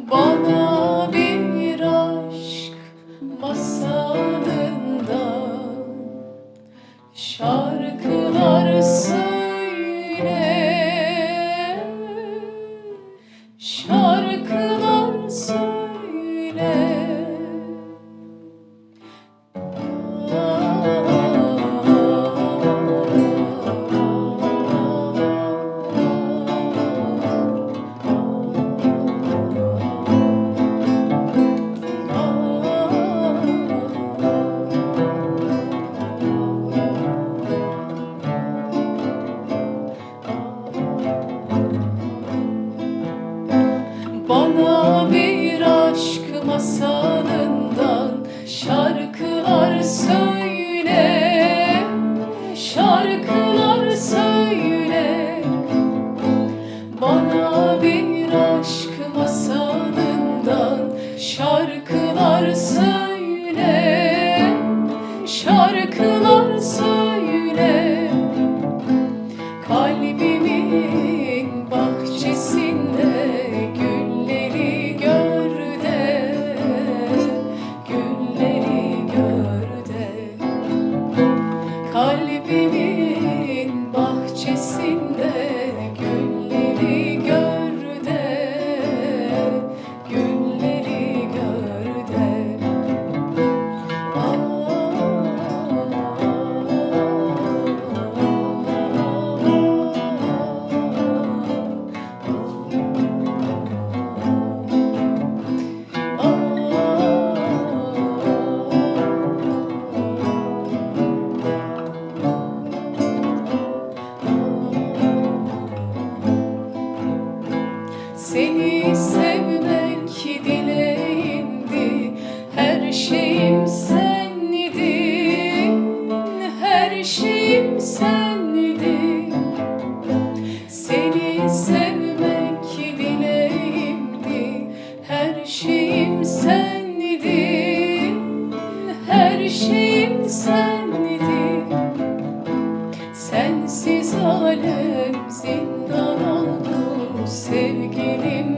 Bana bir aşk masalından şarkılar söyle şarkılar masalından şarkılar söyle, şarkılar söyle. Bana bir aşk masalından şarkılar söyle, şarkılar söyle. Kalbimin bahçesinde şeyim sendin Seni sevmek dileğimdi. Her şeyim sendin. Her şeyim sendin. Sensiz alem zindan oldu sevgilim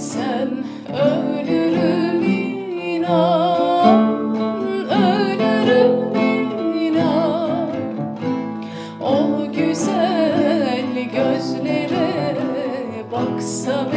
Sevdim ölürüm inan Ölürüm inan. O güzel gözlere baksa